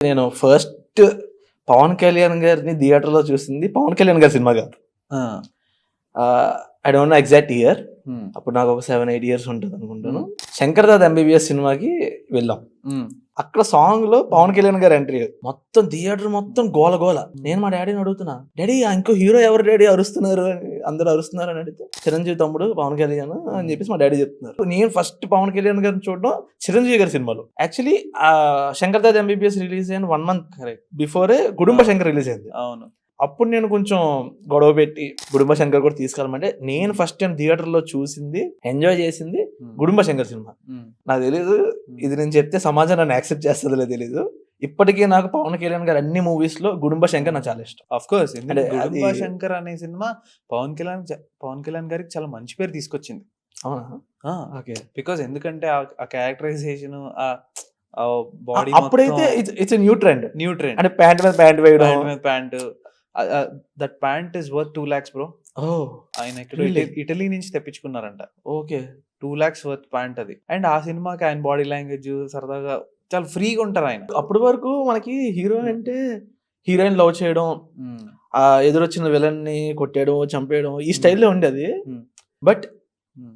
నేను ఫస్ట్ పవన్ కళ్యాణ్ గారిని థియేటర్లో చూసింది పవన్ కళ్యాణ్ గారి సినిమా కాదు. I don't know exact year అప్పుడు నాకు ఒక సెవెన్ ఎయిట్ ఇయర్స్ ఉంటుంది అనుకుంటాను. శంకర్ దాద్ ఎంబీబీఎస్ సినిమాకి వెళ్ళాం. అక్కడ సాంగ్లో పవన్ కళ్యాణ్ గారు ఎంట్రీ మొత్తం థియేటర్ మొత్తం గోల గోల. నేను మా డాడీని అడుగుతున్నా డాడీ ఇంకో హీరో ఎవరు డాడీ అరుస్తున్నారు? అని. అందరూ అరుస్తున్నారు అని అడిగితే చిరంజీవి తమ్ముడు పవన్ కళ్యాణ్ అని చెప్పేసి మా డాడీ చెప్తున్నారు. నేను ఫస్ట్ పవన్ కళ్యాణ్ గారిని చూడడం చిరంజీవి గారి సినిమాలో. Actually Shankar Dada MBBS release అయిన వన్ మంత్ కరెక్ట్ బిఫోరే గుడుంబ శంకర్ రిలీజ్ అయింది. అవును. అప్పుడు నేను కొంచెం గొడవ పెట్టి గుడుంబ శంకర్ కూడా తీసుకెళ్ళమంటే నేను ఫస్ట్ టైం థియేటర్లో చూసింది ఎంజాయ్ చేసింది గుడుంబ శంకర్ సినిమా. నాకు తెలీదు ఇది నేను చెప్తే సమాజం నన్ను యాక్సెప్ట్ చేస్తుందో తెలీదు. ఇప్పటికీ నాకు పవన్ కళ్యాణ్ గారు అన్ని మూవీస్లో గుడుంబ శంకర్ నాకు చాలా ఇష్టం. ఆఫ్ కోర్స్ అది- శంకర్ అనే సినిమా పవన్ కళ్యాణ్ పవన్ కళ్యాణ్ గారికి చాలా మంచి పేరు తీసుకొచ్చింది. అవునా? ఓకే. బికాస్ ఎందుకంటే ఆ- క్యారెక్టరైజేషన్ ఆ బాడీ అప్పుడైతే it's new trend new trend అంటే ప్యాంట్ మీద ప్యాంట్ వేయడం. Pant that pant. Is worth two lakhs bro ఆయన ఇటలీ నుంచి తెప్పించుకున్నారంట. Okay two lakhs worth pant అది. అండ్ ఆ సినిమాకి ఆయన బాడీ లాంగ్వేజ్ సరదాగా చాలా ఫ్రీగా ఉంటారు ఆయన. అప్పటి వరకు మనకి హీరో అంటే హీరోయిన్ లవ్ చేయడం ఆ ఎదురొచ్చిన విలన్ని కొట్టేయడం చంపేయడం ఈ స్టైల్లో ఉండేది. Hmm. బట్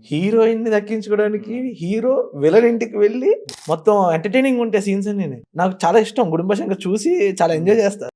హీరోయిన్ని దక్కించుకోవడానికి హీరో విలన్ ఇంటికి వెళ్ళి మొత్తం ఎంటర్టైనింగ్ ఉంటే సీన్స్ అన్ని. నాకు చాలా ఇష్టం. కుటుంబ శంకర్ చూసి చాలా ఎంజాయ్ చేస్తా.